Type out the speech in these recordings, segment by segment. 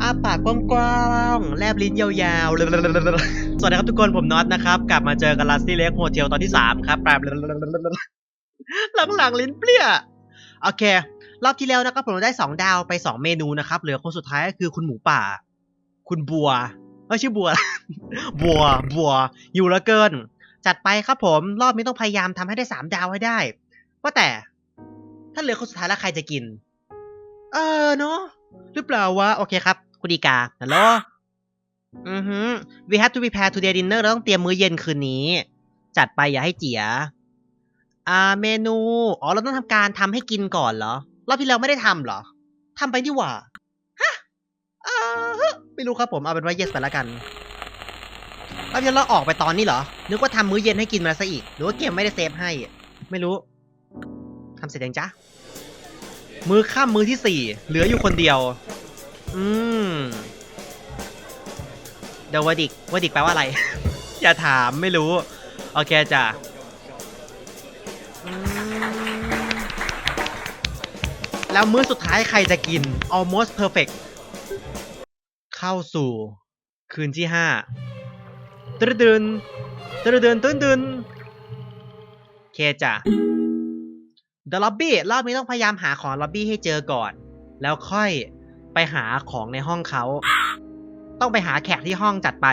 อ้าปากกว้างๆ แลบลิ้นยาวๆ สวัสดีครับทุกคนผมน็อตนะครับ กลับมาเจอกันลัสซี่เล็กโฮเทลตอนที่ 3 ครับหลังๆ ลิ้นเปรี้ย โอเค รอบที่แล้วนะครับผมได้ 2 ดาวไป 2 เมนูนะครับ เหลือคนสุดท้ายก็คือคุณหมูป่า คุณบัวเอ้ยชื่อบัว บัว บัว อยู่ลือเกิน จัดไปครับผม รอบนี้ต้องพยายามทำให้ได้ 3 ดาวให้ได้ ว่าแต่ ถ้าเหลือคนสุดท้ายแล้วใครจะกิน เออเนาะ หรือเปล่าวะ โอเคครับ คุณดีกาฮัลโหลอือฮึ we have to prepare today dinner เราต้องเตรียมมื้อเย็นคืนนี้ จัดไปอย่าให้เจีย อ่า เมนู อ๋อ เราต้องทำการทำให้กินก่อนเหรอ รอบที่แล้วไม่ได้ทำเหรอ ทำไปนี่หว่า ฮะอ่าฮะไม่รู้ครับผม เอาเป็นว่า yes ไปแล้วกันรอบที่แล้วเราออกไปตอนนี้เหรอ นึกว่าทำมื้อเย็นให้กินมาซะอีก หรือว่าเกมไม่ได้เซฟให้ ไม่รู้ ทำเสร็จยังจ๊ะ มือข้ามมือที่สี่เหลืออยู่คนเดียว อืมเดวดิกวดิกแปลว่าอะไร อย่าถามไม่รู้ โอเคจ้ะแล้วมื้อสุดท้ายใครจะกิน almost perfect เข้าสู่ คืนที่ห้าตื่นตื่นตื่นตื่นตื่นตื่นโอ เคจ้ะ The Lobby รอบนี้ต้องพยายามหาของ Lobby ให้เจอก่อน แล้วค่อยไปหาของในห้องเขา ต้องไปหาแขกที่ห้องจัดไป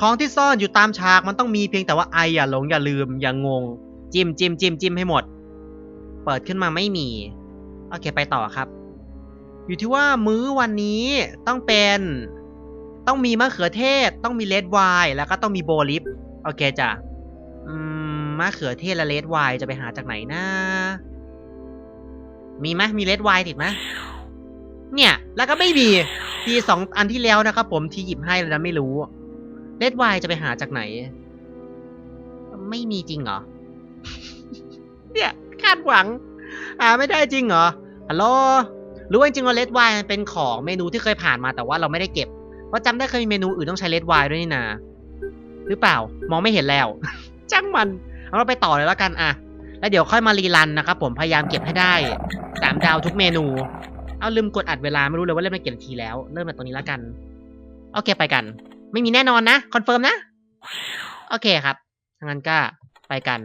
ของที่ซ่อนอยู่ตามฉากมันต้องมีเพียงแต่ว่าไออย่าหลงอย่าลืมอย่างงง จิ้มจิ้มจิ้มจิ้มให้หมด เปิดขึ้นมาไม่มี โอเคไปต่อครับ อยู่ที่ว่ามื้อวันนี้ต้องเป็น ต้องมีมะเขือเทศ ต้องมีเลดไวน์แล้วก็ต้องมีโบลิฟโอเคจ้ะมมะเขือเทศและเลดไวน์จะไปหาจากไหนนะ มีไหมมีเลดไวติดไหมเนี่ย แล้วก็ไม่มีทีสองอันที่แล้วนะครับผมที่หยิบให้แล้วไม่รู้เลดไวจะไปหาจากไหน ไม่มีจริงเหรอ เนี่ยคาดหวัง อ่าไม่ได้จริงเหรอฮัลโหลรือว่าจริงว่าเลดไวมันเป็นของเมนูที่เคยผ่านมาแต่ว่าเราไม่ได้เก็บเพราะจำได้เคยมีเมนูอื่นต้องใช้เลดไวด้วยนี่นาหรือเปล่า มองไม่เห็นแล้วจังมันเอาเราไปต่อเลยแล้วกันอะ แล้วเดี๋ยวค่อยมารีรันนะครับผมพยายามเก็บให้ได้สามดาวทุกเมนู เอาลืมกดอัดเวลาไม่รู้เลยว่าเล่นมากี่นทีแล้ว เริ่มจากตรงนี้แล้วกันโอเคไปกัน ไม่มีแน่นอนนะคอนเฟิร์มนะ โอเคครับทางนั้นก็ไปกัน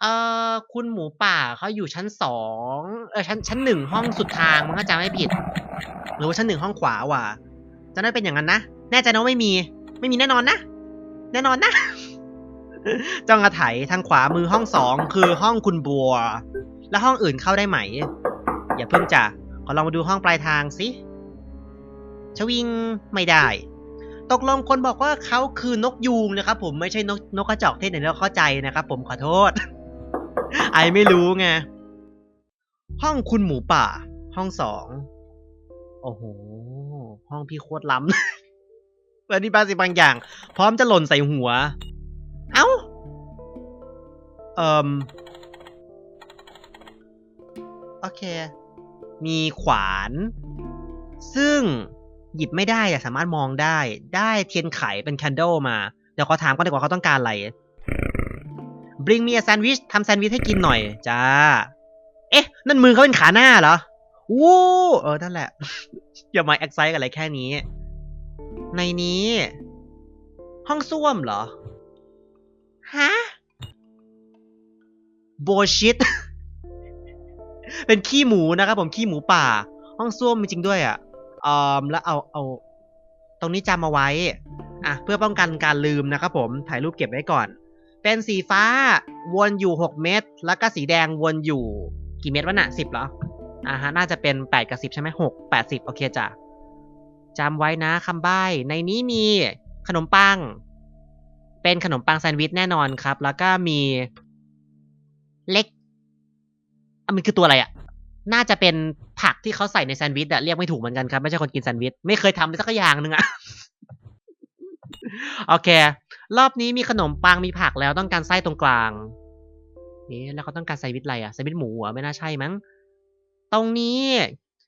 เอ่อคุณหมูป่าเขาอยู่ชั้นสองเออชั้นชั้นหนึ่งห้องสุดทางมันก็จะไม่ผิด หรือว่าชั้นหนึ่งห้องขวาว่ะจะได้เป็นอย่างนั้นนะ แน่ใจนะไม่มี ไม่มีแน่นอนนะ แน่นอนนะ จ้องอาไถทางขวามือห้องสองคือห้องคุณบัว แล้วห้องอื่นเข้าได้ไหม อย่าเพิ่งจะขอลองมาดูห้องปลายทางสิชวิงไม่ได้ ตกลงคนบอกว่าเขาคือนกยูงนะครับ ผมไม่ใช่นกนกกระจอกเทศไหนเราเข้าใจนะครับ ผมขอโทษ ไอไม่รู้ไงห้องคุณหมูป่า ห้องสองโอ้โห ห้องพี่โคตรล้ำเปิดนี่บางสิ่งบางอย่าง พร้อมจะหล่นใส่หัว เอ่มโอเค มีขวาน ซึ่งหยิบไม่ได้อะสามารถมองได้ ได้เทียนไขเป็นแคนเดลมา เดี๋ยวเขอถามก่อนดีกว่าเขาต้องการอะไร bring me a sandwich ทำแซนด์วิชให้กินหน่อยจ้า เอ๊ะ นั่นมือเขาเป็นขาหน้าเหรอวู้เออ นั่นแหละ อย่ามาแอคไซต์กับอะไรแค่นี้ ในนี้ ห้องส้วมเหรอ ฮะ โบชิตเป็นขี้หมูนะครับผมขี้หมูป่า ห้องส้วมจริงด้วยอะอืมแล้วเอาเอา ตรงนี้จำเอาไว้ อะ เพื่อป้องกันการลืมนะครับผมถ่ายรูปเก็บไว้ก่อน เป็นสีฟ้าวนอยู่ 6 เม็ดแล้วก็สีแดงวนอยู่กี่เม็ดวะน่ะ10เหรออ่าฮะน่าจะเป็น 8 กับ 10 ใช่ไหม6 8 10โอเคจ้ะจำไว้นะคำใบ้ในนี้มีขนมปัง เป็นขนมปังแซนด์วิชแน่นอนครับ แล้วก็มี เล็กอะมันคือตัวอะไรอะ น่าจะเป็นผักที่เขาใส่ในแซนด์วิชอะเรียกไม่ถูกเหมือนกันครับไม่ใช่คนกินแซนด์วิชไม่เคยทำเลยสักอย่างหนึ่งอะโอเค รอบนี้มีขนมปังมีผักแล้วต้องการไส้ตรงกลางเอ๊ะแล้วเขาต้องการแซนด์วิชอะไรอะแซนด์วิชหมูอะไม่น่าใช่มั้ง ตรงนี้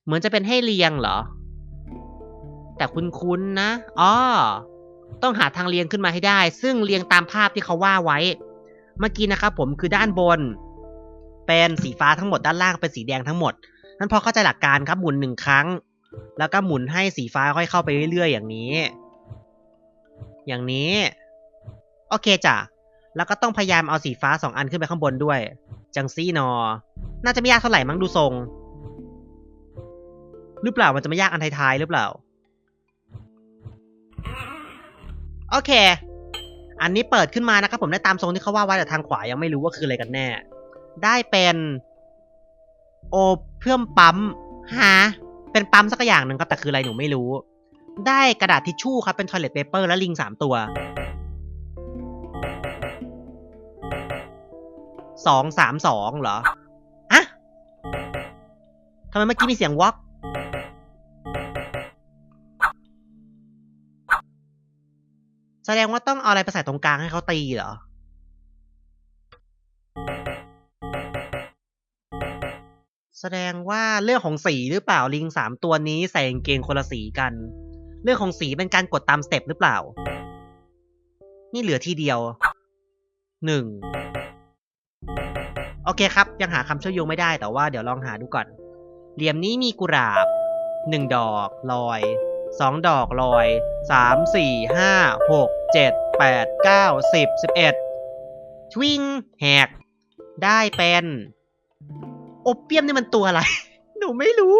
เหมือนจะเป็นให้เรียงเหรอ แต่คุ้นๆนะอ๋อต้องหาทางเรียงขึ้นมาให้ได้ ซึ่งเรียงตามภาพที่เขาว่าไว้ เมื่อกี้นะครับผมคือด้านบน เป็นสีฟ้าทั้งหมดด้านล่างเป็นสีแดงทั้งหมดนั้นพอเข้าใจหลักการครับหมุนหนึ่งครั้ง แล้วก็หมุนให้สีฟ้าค่อยเข้าไปเรื่อยๆ อย่างนี้ อย่างนี้ โอเคจ้ะแล้วก็ต้องพยายามเอาสีฟ้าสองอันขึ้นไปข้างบนด้วย จังซี่นอ น่าจะไม่ยากเท่าไหร่มั้งดูทรง หรือเปล่ามันจะไม่ยากอันท้ายๆหรือเปล่า โอเค อันนี้เปิดขึ้นมานะครับผมได้ตามทรงที่เขาว่าไว้แต่ทางขวายังไม่รู้ว่าคืออะไรกันแน่ ได้เป็น โอเพื่อมปั๊มฮะเป็นปั๊มสักอย่างหนึ่งครับแต่คืออะไรหนูไม่รู้ ได้กระดาษทิชชู่ครับเป็น toilet paper และลิงสามตัวสองสามสองเหรออะทำไมเมื่อกี้มีเสียงวอกแสดงว่าต้องเอาอะไรไปใส่ตรงกลางให้เขาตีเหรอ แสดงว่าเรื่องของสีหรือเปล่าลิงสามตัวนี้ใส่กางเกงคนละสีกัน เรื่องของสีเป็นการกดตามสเต็ปหรือเปล่า นี่เหลือทีเดียวหนึ่งโอเคครับ ยังหาคำเชื่อมโยงไม่ได้แต่ว่าเดี๋ยวลองหาดูก่อน เหลี่ยมนี้มีกุหลาบหนึ่งดอกลอยสองดอกลอยสามสี่ห้าหกเจ็ดแปดเก้าสิบสิบเอ็ดทวิงแหก ได้เป็น โอเปียมนี่มันตัวอะไร หนูไม่รู้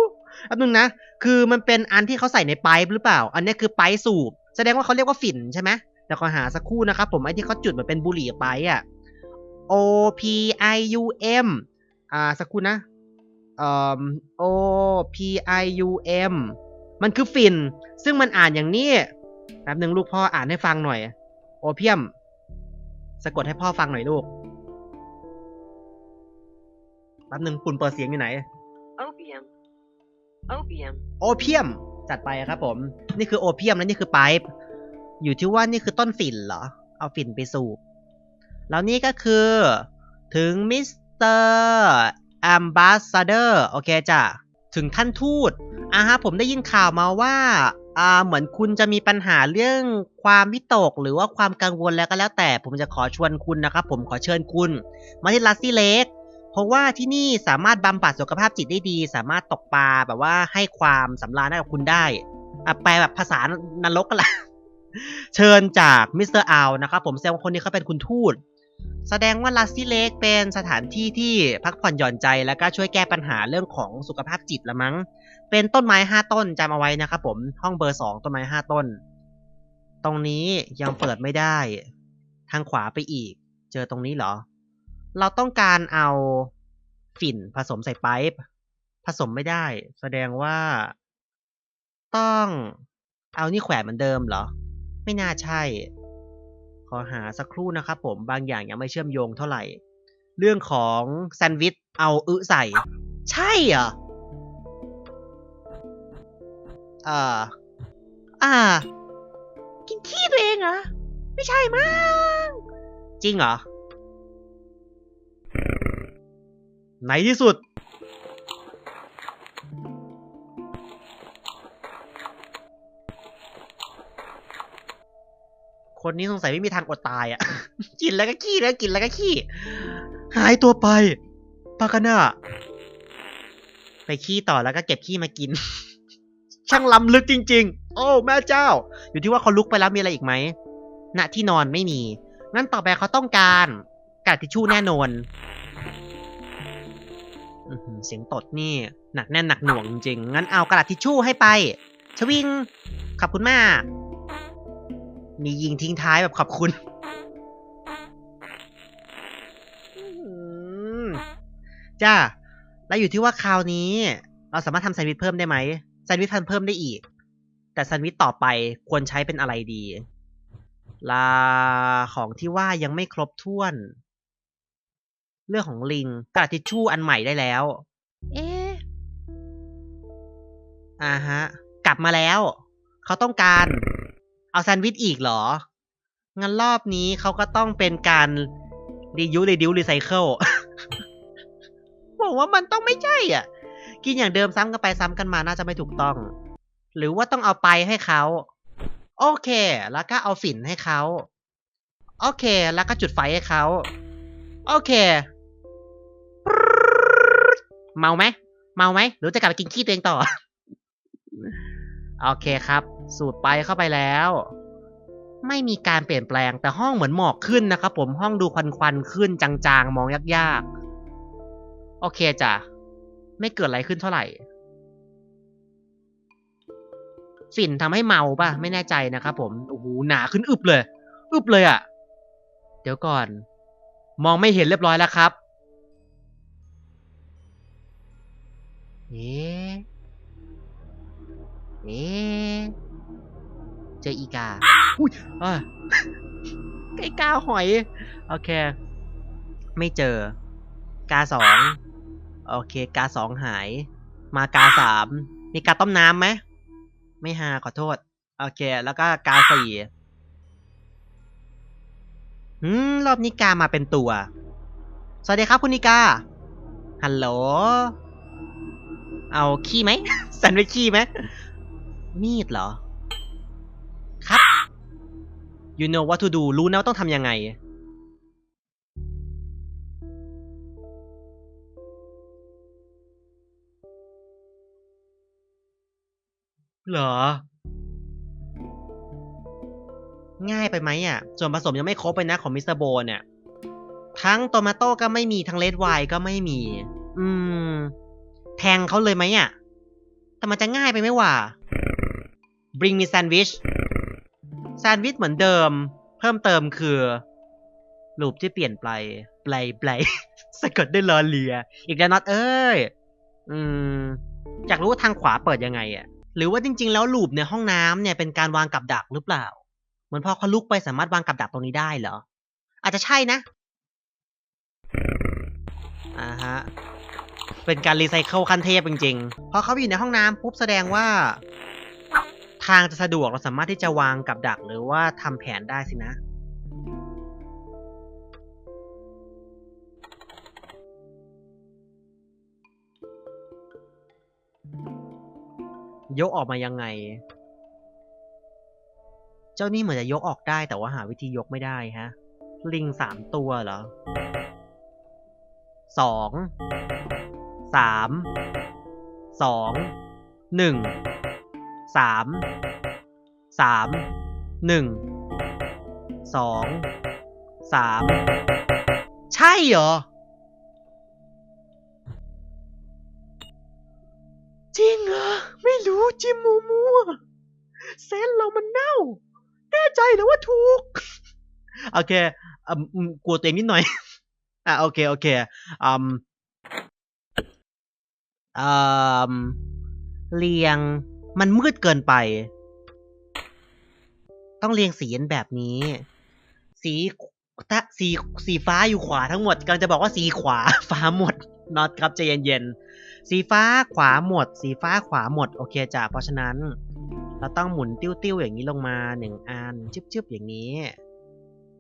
อันนึงนะ คือมันเป็นอันที่เขาใส่ในไป์หรือเปล่า อันนี้คือไป์สูบ แสดงว่าเขาเรียกว่าฝิ่นใช่ไหมเดี๋ยวขอหาสักครู่นะครับผมไอ้ที่เขาจุดเหมือนเป็นบุหรี่ไป๊ป์อะ O P I U M อ่าสักครู่นะเอ่อ O P I U M มันคือฝิ่น ซึ่งมันอ่านอย่างนี้แป๊บหนึ่งลูกพ่ออ่านให้ฟังหน่อย โอเพียม สะกดให้พ่อฟังหน่อยลูก ป๊บหนึ่งปุ่นเปิดเสียงอยู่ไหน Opium. Opium. โอเพียม จัดไปครับผม นี่คือโอเพียมและนี่คือไป๊ป์อยู่ที่ว่านี่คือต้นฝิ่นเหรอ เอาฝิ่นไปสูบ แล้วนี่ก็คือ ถึงมิสเตอร์แอมบาสเดอร์โอเคจ้ะ ถึงท่านทูตอ่าฮะผมได้ยินข่าวมาว่าอ่าเหมือนคุณจะมีปัญหาเรื่องความวิตกหรือว่าความกังวลแล้วก็แล้วแต่ ผมจะขอชวนคุณนะครับผมขอเชิญคุณ มาที่ลัสซี่เลก เพราะว่าที่นี่สามารถบำบัดสุขภาพจิตได้ดี สามารถตกปลาแบบว่าให้ความสำราญให้กับคุณได้อะแปลแบบภาษานรกกันละเชิญจากมิสเตอร์อาวนะครับผมแสดงว่าคนนี้เขาเป็นคุณทูต แสดงว่าลัสซี่เลกเป็นสถานที่ที่พักผ่อนหย่อนใจแล้วก็ช่วยแก้ปัญหาเรื่องของสุขภาพจิตละมั้ง เป็นต้นไม้ห้าต้นจำเอาไว้นะครับผมห้องเบอร์สองต้นไม้ห้าต้น ตรงนี้ยังเปิดไม่ได้ ทางขวาไปอีก เจอตรงนี้เหรอ เราต้องการเอาฝิ่นผสมใส่ไปป์ผสมไม่ได้ แสดงว่า ต้องเอานี่แขวนเหมือนเดิมเหรอ ไม่น่าใช่ ขอหาสักครู่นะครับผมบางอย่างยังไม่เชื่อมโยงเท่าไหร่ เรื่องของแซนด์วิชเอาอึใส่ ใช่เหรออ่าอ่า กินขี้ตัวเองเหรอ ไม่ใช่มั้งจริงเหรอ ในที่สุด คนนี้สงสัยไม่มีทางอดตายอะ่ะ กินแล้วก็ขี้แล้วกินแล้วก็ขี้ หายตัวไปปากาน่าไปขี้ต่อแล้วก็เก็บขี้มากิน ช่างล้ำลึกจริง ๆ โอ้แม่เจ้า อยู่ที่ว่าเขาลุกไปแล้วมีอะไรอีกไหมณที่นอนไม่มี งั้นต่อไปเขาต้องการกระดาษทิชชู่แน่นอน เสียงตดนี่หนักแน่นหนักหน่วงจริงงั้นเอากระดาษทิชชู่ให้ไป ชวิง ขอบคุณมาก มียิงทิ้งท้ายแบบขอบคุณจ้า แล้วอยู่ที่ว่าคราวนี้ เราสามารถทำแซนด์วิชเพิ่มได้ไหมแซนด์วิชทำเพิ่มได้อีก แต่แซนด์วิชต่อไปควรใช้เป็นอะไรดี ลาของที่ว่ายังไม่ครบถ้วน เรื่องของลิงกระดาษทิชชู่อันใหม่ได้แล้ว เอ๊ะอ่าฮะ กลับมาแล้ว เขาต้องการ เอาแซนด์วิชอีกเหรอ งั้นรอบนี้เขาก็ต้องเป็นการรียูรีดิวรีไซเคิลบอกว่ามันต้องไม่ใช่อะ กินอย่างเดิมซ้ำกันไปซ้ำกันมาน่าจะไม่ถูกต้อง หรือว่าต้องเอาไปให้เขา โอเค แล้วก็เอาฝิ่นให้เขา โอเค แล้วก็จุดไฟให้เขา โอเค เมาไหมเมาไหมหรือจะกลับไปกินขี้ตัวเองต่อ โอเคครับ สูดไปเข้าไปแล้ว ไม่มีการเปลี่ยนแปลงแต่ห้องเหมือนหมอกขึ้นนะครับผมห้องดูควันควันขึ้นจางๆ มองยากๆ โอเคจ้ะ ไม่เกิดอะไรขึ้นเท่าไหร่ ฝิ่นทำให้เมาป่ะ ไม่แน่ใจนะครับผม โอ้โห หนาขึ้นอึบเลย อึบเลยอะ่ะ เดี๋ยวก่อน มองไม่เห็นเรียบร้อยแล้วครับ เอ๊ะเอ๊ะเจออีกา อุ้ยอะไอ้กาหอย โอเค ไม่เจอ กาสองโอเค กาสองหาย มากาสามมีกาต้มน้ำไหม ไม่หาขอโทษ โอเค แล้วก็กาสี่อืม รอบนี้กามาเป็นตัว สวัสดีครับคุณนิกา ฮัลโหล เอาขี้ไหมแซนด์วิชขี้ไหมมีดเหรอ ครับ you know what to do รู้นะว่าต้องทำยังไง เหรอ ง่ายไปไหมอะ ส่วนผสมยังไม่ครบเลยนะของมิสเตอร์โบเนี่ย ทั้งโตมาโต้ก็ไม่มี ทั้งเลดไวน์ก็ไม่มี อืม แทงเขาเลยไหมอะ แต่มันจะง่ายไปไหมวะ bring me sandwich แซนด์วิชเหมือนเดิม เพิ่มเติมคือรูปที่เปลี่ยนไปไปไปสะกดด้วยลอเลีย อีกแล้วน็อตเอ้ย อืมอยากรู้ว่าทางขวาเปิดยังไงอะ หรือว่าจริง ๆ แล้วลูปในห้องน้ำเนี่ยเป็นการวางกับดักหรือเปล่า เหมือนพอเขาลุกไปสามารถวางกับดักตรงนี้ได้เหรอ อาจจะใช่นะ อ่าฮะ เป็นการรีไซเคิลขั้นเทพจริงๆ พอเขาอยู่ในห้องน้ำปุ๊บแสดงว่า ทางจะสะดวกเราสามารถที่จะวางกับดักหรือว่าทำแผนได้สินะ ยกออกมายังไง เจ้านี่เหมือนจะยกออกได้แต่ว่าหาวิธียกไม่ได้ฮะ ลิงสามตัวเหรอสอง สามสองหนึ่งสามสามหนึ่งสองสามใช่เหรอ จริงเหรอ ไม่รู้จิมมูมัวเซนเรามันเน่า แน่ใจหรือว่าถูก โอเคอืมกลัวตัวเองนิดหน่อย อะโอเค โอเคอืม เรียงมันมืดเกินไป ต้องเรียงสีแบบนี้ สีตะสีสีฟ้าอยู่ขวาทั้งหมดกำลังจะบอกว่าสีขวาฟ้าหมดน็อตครับใจเย็นๆสีฟ้าขวาหมด สีฟ้าขวาหมดโอเคจ้ะเพราะฉะนั้น เราต้องหมุนติ้วๆอย่างนี้ลงมาหนึ่งอันจึ๊บๆอย่างนี้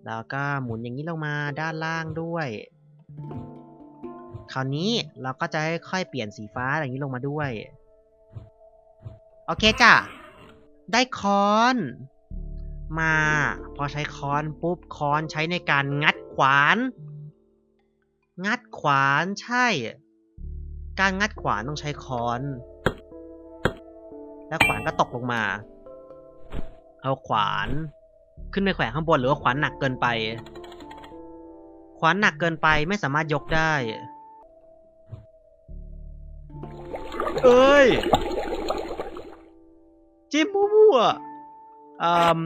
แล้วก็หมุนอย่างนี้ลงมาด้านล่างด้วย คราวนี้เราก็จะค่อยๆเปลี่ยนสีฟ้าอย่างนี้ลงมาด้วย โอเคจ้ะ ได้ค้อน มา พอใช้ค้อนปุ๊บค้อนใช้ในการงัดขวาน งัดขวานใช่ การงัดขวานต้องใช้ค้อน แล้วขวานก็ตกลงมา เอาขวานขึ้นไปแขวนข้างบนหรือว่าขวานหนักเกินไป ขวานหนักเกินไปไม่สามารถยกได้ เอ้ย จิ้มมั่วๆอืม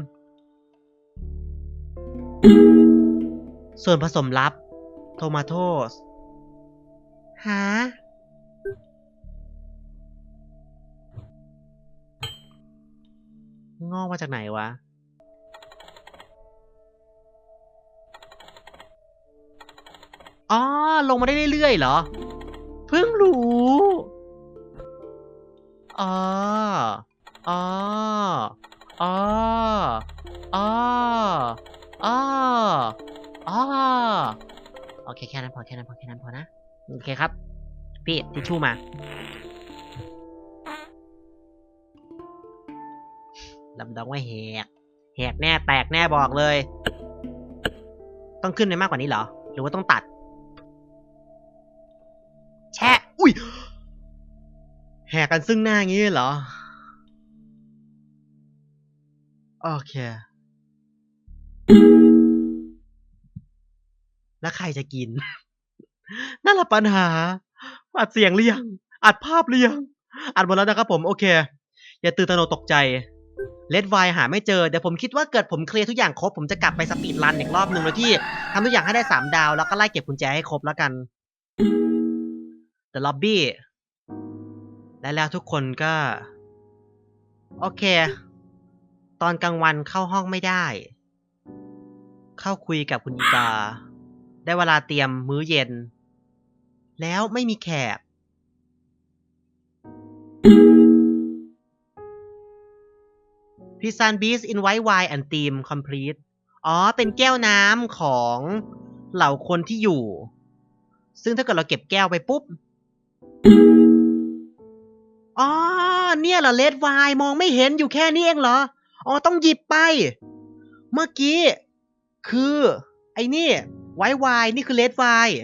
ส่วนผสมลับ โทมาโตสฮะงอกมาจากไหนวะ อ๋อ ลงมาได้เรื่อยๆเหรอ เพิ่งรู้ อ๋ออ๋ออ๋ออ๋ออ๋ออ๋อโอเคแค่นั้นพอแค่นั้นพอแค่นั้นพอนะ โอเคครับ พี่ทิชชู่มา ลำดองว่าแหก แหกแน่แตกแน่บอกเลย ต้องขึ้นไปมากกว่านี้เหรอ หรือว่าต้องตัด หกกันซึ่งหน้างี้เหรอ โอเค แล้วใครจะกิน นั่นแหละปัญหา อัดเสียงหรือยัง อัดภาพหรือยัง อัดหมดแล้วนะครับผม โอเค อย่าตื่นตระหนกตกใจเลดไวหาไม่เจอเดี๋ยวผมคิดว่าเกิดผมเคลียร์ทุกอย่างครบ ผมจะกลับไปสปีดรันอีกรอบหนึ่งโดยที่ทำทุกอย่างให้ได้สามดาว แล้วก็ไล่เก็บกุญแจให้ครบแล้วกัน The Lobby และแล้วทุกคนก็ โอเค ตอนกลางวันเข้าห้องไม่ได้ เข้าคุยกับคุณอีกา ได้เวลาเตรียมมื้อเย็น แล้วไม่มีแขกพิซานบีสอินไวท์ไวน์แอนทีมคอมพลีทอ๋อ เป็นแก้วน้ำของเหล่าคนที่อยู่ ซึ่งถ้าเกิดเราเก็บแก้วไปปุ๊บ อ๋อ เนี่ยเหรอเลดไวน์มองไม่เห็นอยู่แค่นี้เองเหรอ อ๋อ ต้องหยิบไป เมื่อกี้ คือ ไอ้นี่ไวไวน์นี่คือเลดไวน์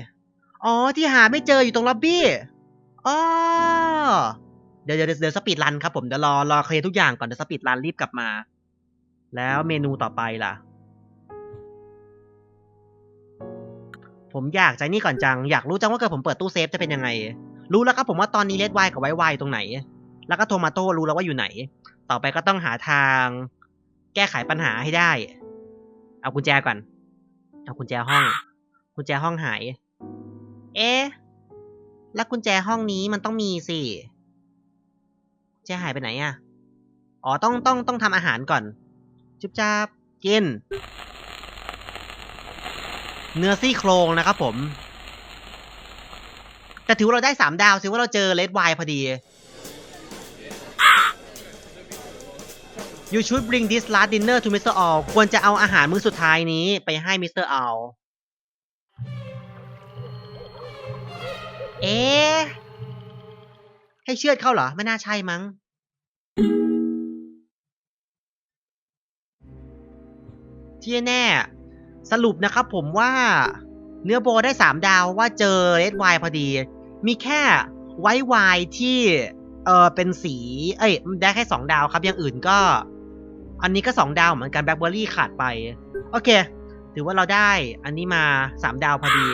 อ๋อ ที่หาไม่เจออยู่ตรงล็อบบี้ อ๋อ เดี๋ยวเดี๋ยวเดี๋ยวสปีดรันครับผม เดี๋ยวรอรอเคลียร์ทุกอย่างก่อนเดี๋ยวสปีดรันรีบกลับมา แล้วเมนูต่อไปล่ะ ผมอยากใจนี่ก่อนจัง อยากรู้จังว่าเกิดผมเปิดตู้เซฟจะเป็นยังไง รู้แล้วครับผมว่าตอนนี้เลดไวกับไวไวตรงไหน แล้วก็โทมาโต้รู้แล้วว่าอยู่ไหน ต่อไปก็ต้องหาทาง แก้ไขปัญหาให้ได้ เอากุญแจก่อน เอากุญแจห้อง กุญแจห้องหาย เอ๊ะ แล้วกุญแจห้องนี้มันต้องมีสิกุญแจหายไปไหนอะอ๋อ ต้องต้องต้องทำอาหารก่อน จุบจับกิน เนื้อซี่โครงนะครับผม แต่ถือว่าเราได้สามดาวสิว่าเราเจอเลดไวพอดี You should bring this last dinner to Mr. All ควรจะเอาอาหารมื้อสุดท้ายนี้ไปให้ Mr. All เอ๊ะให้เชือดเข้าเหรอ ไม่น่าใช่มั้ง ที่แน่ สรุปนะครับผมว่า เนื้อโบได้สามดาวว่าเจอเรดไวพอดี มีแค่ไวไวที่เออเป็นสี เอ้ยได้แค่สองดาวครับอย่างอื่นก็ อันนี้ก็สองดาวเหมือนกันแบล็คเบอร์รี่ขาดไป โอเค ถือว่าเราได้อันนี้มาสามดาวพอดี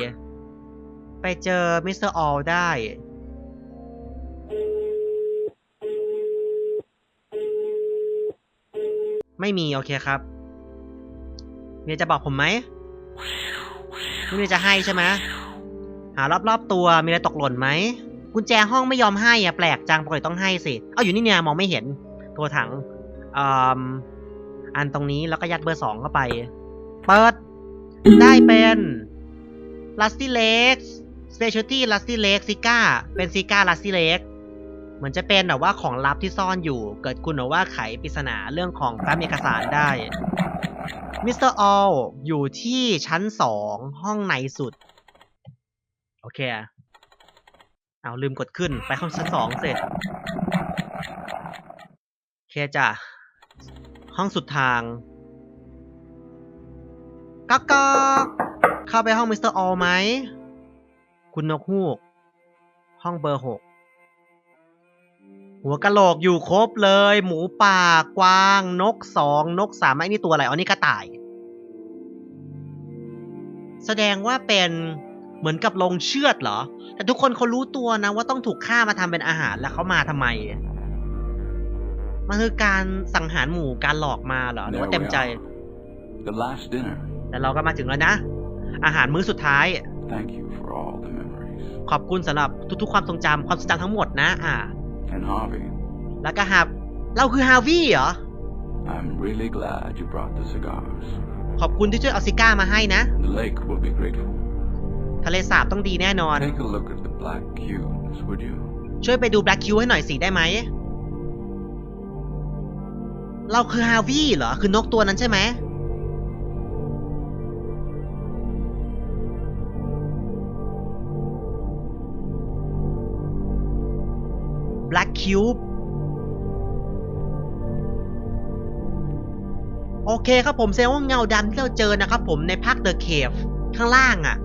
ไปเจอมิสเตอร์ออลได้ไม่มี โอเคครับ เมีอะไรจะบอกผมไหม ไม่มีจะให้ใช่ไหมหารอบๆตัวมีอะไรตกหล่นไหมกุญแจห้องไม่ยอมให้อะแปลกจังปกติต้องให้สิ เอาอยู่นี่เนี่ยมองไม่เห็นตัวถังอ,อันตรงนี้แล้วก็ยัดเบอร์สองเข้าไป เปิด ได้เป็น Rusty Legs Specialty Rusty Legs ซิก้าเป็นซิก้า Rusty Legs เหมือนจะเป็นแบบว่าของลับที่ซ่อนอยู่ เกิดคุณแบบว่าไขปริศนาเรื่องของรับเอกสารได้ มิสเตอร์ออลอยู่ที่ชั้นสองห้องในสุด โอเค เอาลืมกดขึ้นไปห้องชั้นสองเสร็จ โอเคจ้ะ ห้องสุดทางก๊อกก๊อกเข้าไปห้องมิสเตอร์ออลไหม คุณนกฮูก ห้องเบอร์หก หัวกะโหลกอยู่ครบเลย หมูป่ากวางนกสองนกสามไอ้นี่ตัวอะไรอ๋อนี่กระต่าย แสดงว่าเป็นเหมือนกับลงเชือดเหรอ แต่ทุกคนเขารู้ตัวนะว่าต้องถูกฆ่ามาทำเป็นอาหารแล้วเขามาทำไม มันคือการสังหารหมู่การหลอกมาเหรอหรือว่าเต็มใจ The last dinner. แต่เราก็มาถึงแล้วนะ อาหารมื้อสุดท้าย Thank you for all the memories. ขอบคุณสำหรับทุกๆความทรงจำความทรงจำทั้งหมดนะ อ่า And Harvey, แล้วก็ฮาเราคือฮาวี่เหรอ I'm really glad you brought the cigars. ขอบคุณที่ช่วยเอาซิก้ามาให้นะ The lake will be grateful. ทะเลสาบต้องดีแน่นอน Take a look at the black cubes, would you? ช่วยไปดูแบล็กคิวให้หน่อยสิได้ไหม เราคือฮาวี่เหรอ คือนกตัวนั้นใช่ไหม Black Cube โอเคครับผมแสดงว่าเงาดำที่เราเจอนะครับผมในภาค The Cave ข้างล่างอะ่ะ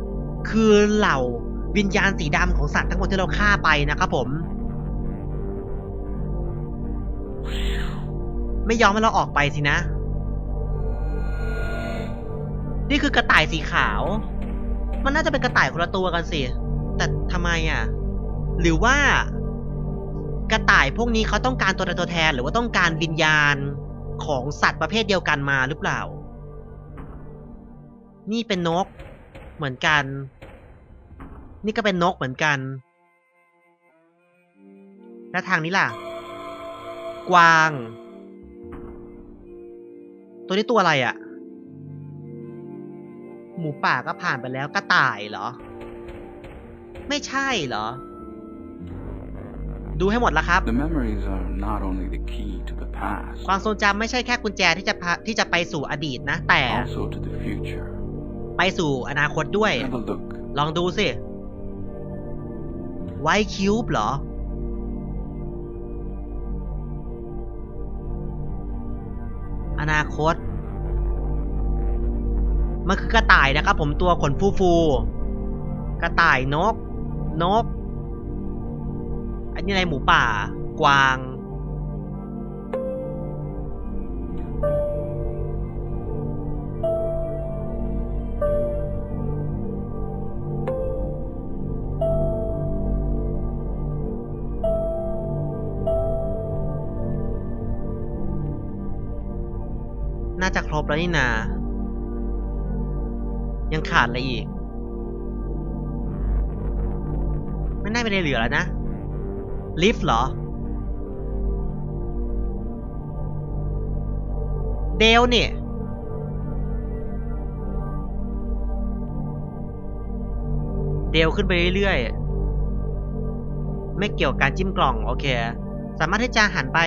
คือเหล่าวิญญาณสีดำของสัตว์ทั้งหมดที่เราฆ่าไปนะครับผม ไม่ยอมให้เราออกไปสินะ นี่คือกระต่ายสีขาว มันน่าจะเป็นกระต่ายคนละตัวกันสิ แต่ทำไมอะ หรือว่า กระต่ายพวกนี้เขาต้องการตัวตนตัวแทนหรือว่าต้องการวิญญาณของสัตว์ประเภทเดียวกันมาหรือเปล่า นี่เป็นนกเหมือนกัน นี่ก็เป็นนกเหมือนกัน แล้วทางนี้ล่ะ กวาง ตัวนี้ตัวอะไรอะ่ะ หมูป่าก็ผ่านไปแล้วกระต่ายเหรอ ไม่ใช่เหรอ ดูให้หมดแล้วครับ The memories are not only the key to the past, ความทรงจำไม่ใช่แค่กุญแจที่จะพาที่จะไปสู่อดีตนะ แต่ also to the future. ไปสู่อนาคตด้วย Have a look. ลองดูสิไวคิวบเหรอ อนาคต มันคือกระต่ายนะครับผมตัวขนฟูฟูๆกระต่ายนก นก อันนี้อะไรหมูป่า กวาง น่าจะครบแล้วนี่นา ยังขาดอะไรอีก ไม่น่าไปในเหลือแล้วนะ ลิฟต์เหรอ เดลเนี่ย เดลขึ้นไปเรื่อยๆ ไม่เกี่ยวกับการจิ้มกล่อง โอเค สามารถที่จะหันไป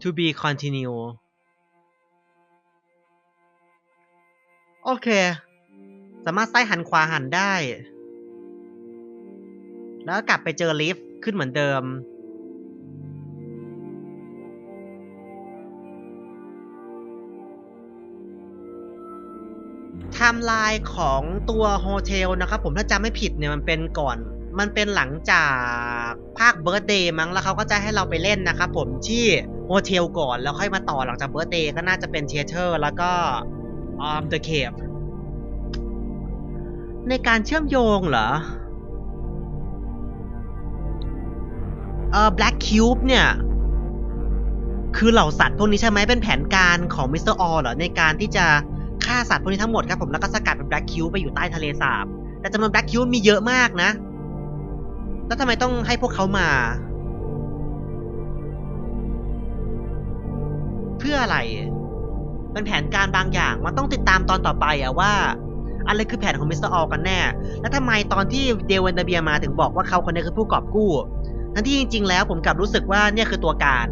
to be continue โอเค สามารถซ้ายหันขวาหันได้ แล้วกลับไปเจอลิฟต์ขึ้นเหมือนเดิม ไทม์ไลน์ของตัวโฮเทลนะครับผมถ้าจำไม่ผิดเนี่ยมันเป็นก่อนมันเป็นหลังจากภาคเบิร์ d เดย์มั้งแล้วเขาก็จะให้เราไปเล่นนะครับผมที่โฮเทลก่อนแล้วค่อยมาต่อหลังจากเบิร์ d เดย์ก็น่าจะเป็นเทเตอร์แล้วก็อ m The Cave ในการเชื่อมโยงเหรอ เออ Black Cube เนี่ย คือเหล่าสัตว์พวกนี้ใช่ไหมเป็นแผนการของมิสเตอร์ออเหรอ ในการที่จะฆ่าสัตว์พวกนี้ทั้งหมดครับผม แล้วก็สกัดเป็น Black Cube ไปอยู่ใต้ทะเลสาบ แต่จำนวน Black Cube มีเยอะมากนะ แล้วทำไมต้องให้พวกเขามา เพื่ออะไรเป็นแผนการบางอย่าง มันต้องติดตามตอนต่อไปอะว่า อะไรคือแผนของมิสเตอร์ออลกันแน่ แล้วทำไมตอนที่เดลเวนเดเบียมาถึงบอกว่าเขาคนนี้คือผู้กอบกู้ ทั้งที่จริง ๆ แล้วผมกลับรู้สึกว่าเนี่ยคือตัวการ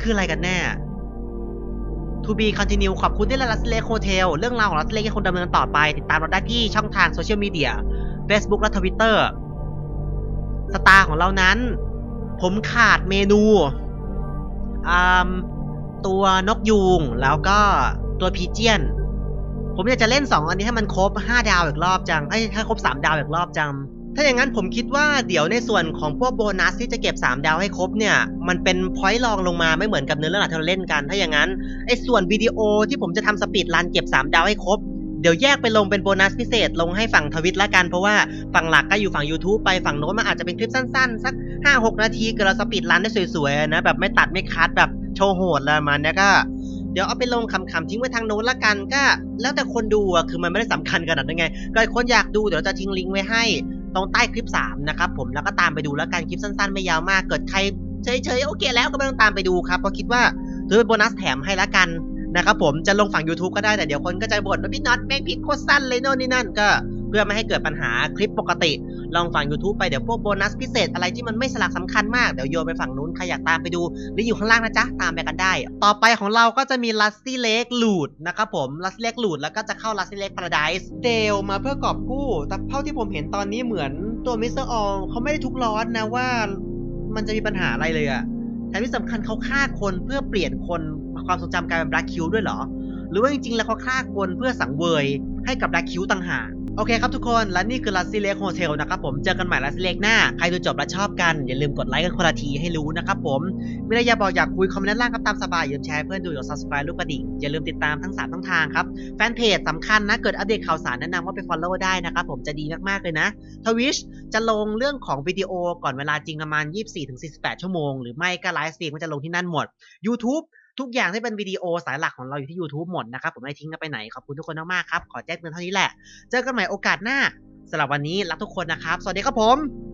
คืออะไรกันแน่ To be continue ขอบคุณที่เล่นลัสเลโ h เทลเรื่องราวของลัสเลยังคงดำเนินต่อไป ติดตามเราได้ที่ช่องทางโซเชียลมีเดีย Facebook และ Twitter สตาร์ของเรานั้น ผมขาดเมนูตัวนกยูงแล้วก็ตัวพีเจียน ผมอยากจะเล่น 2 อันนี้ให้มันครบ 5 ดาวอีกรอบจังไอ้ให้ครบ 3 ดาวอีกรอบจัง ถ้าอย่างนั้นผมคิดว่าเดี๋ยวในส่วนของพวกโบนัสที่จะเก็บ 3 ดาวให้ครบเนี่ย มันเป็นพอยต์รองลงมาไม่เหมือนกับเนื้อเรื่องหลักที่เราเล่นกัน ถ้าอย่างนั้นไอ้ส่วนวิดีโอที่ผมจะทำสปีดรันเก็บ 3 ดาวให้ครบเดี๋ยวแยกไปลงเป็นโบนัสพิเศษลงให้ฝั่งทวิตละกัน เพราะว่าฝั่งหลักก็อยู่ฝั่ง YouTube ไปฝั่งโน้นมันอาจจะเป็นคลิปสั้นๆ สัก 5-6 นาทีเกิดเราสปีดรันได้สวยๆนะแบบไม่ตัดไม่คัดแบบโชว์โหดอะไรมาณเนี้ยก็ เดี๋ยวเอาไปลงคำๆทิ้งไว้ทางโน้นละกันก็ แล้วแต่คนดูอะคือมันไม่ได้สำคัญขนาดนั้นไงก็คนอยากดูเดี๋ยวจะทิ้งลิงก์ไว้ให้ ตรงใต้คลิป 3 นะครับผมแล้วก็ตามไปดูแล้วกันคลิปสั้น ๆ ไม่ยาวมากเกิดใครเฉยๆโอเคแล้วก็ไม่ต้องตามไปดูครับเพราะคิดว่าถือเป็นโบนัสแถมให้ละกันนะครับผมจะลงฝั่ง YouTube ก็ได้แต่เดี๋ยวคนก็จะบ่นว่าพี่น็อตแม่งผิดโคตรสั้นเลยโน่นนี่นั่นก็ พื่อไม่ให้เกิดปัญหาคลิปปกติ ลองฝั่ง YouTube ไปเดี๋ยวพวกโบนัสพิเศษอะไรที่มันไม่สลักสำคัญมาก เดี๋ยวโยนไปฝั่งนู้นใครอยากตามไปดูหรืออยู่ข้างล่างนะจ๊ะ ตามไปกันได้ ต่อไปของเราก็จะมี Rusty Lake Loot นะครับผม Rusty Lake Loot แล้วก็จะเข้า Rusty Lake Paradise เดลมาเพื่อกอบกู้ แต่เท่าที่ผมเห็นตอนนี้เหมือนตัวมิสเตอร์ออเขาไม่ได้ทุกร้อนนะว่ามันจะมีปัญหาอะไรเลยอะแถมที่สำคัญเขาฆ่าคนเพื่อเปลี่ยนคนความทรงจำกลายเป็น Black Q ด้วยเหรอ หรือว่าจริงๆ แล้วเขาฆ่าคนเพื่อสังเวยให้กับ Black Q ต่างหาก โอเคครับทุกคนและนี่คือลัสซี่เล็กโฮเทลนะครับผมเจอกันใหม่ลัสซี่เล็กหน้า ใครดูจบและชอบกัน อย่าลืมกดไลค์กันคนละทีให้รู้นะครับผมมีอะไรอยากบอกอยากคุยคอมเมนต์ด้านล่างครับตามสบาย อย่าลืมแชร์เพื่อนดูอย่า subscribe รูปกระดิ่งอย่าลืมติดตามทั้ง 3 ทั้งทางครับ แฟนเพจสำคัญนะ เกิดอัปเดตข่าวสารแนะนำว่าไป follow ได้นะครับผมจะดีมากๆเลยนะทวิชจะลงเรื่องของวิดีโอก่อนเวลาจริงประมาณ 24-48 ชั่วโมงหรือไม่ก็ไลฟ์สตรีมก็จะลงที่นั่นหมด YouTube ทุกอย่างที่เป็นวิดีโอสายหลักของเราอยู่ที่ YouTube หมดนะครับ ผมไม่ทิ้งกันไปไหน ขอบคุณทุกคนมากๆครับ ขอแจ้งเตือนเท่านี้แหละ เจอกันใหม่โอกาสหน้าสำหรับวันนี้รักทุกคนนะครับ สวัสดีครับผม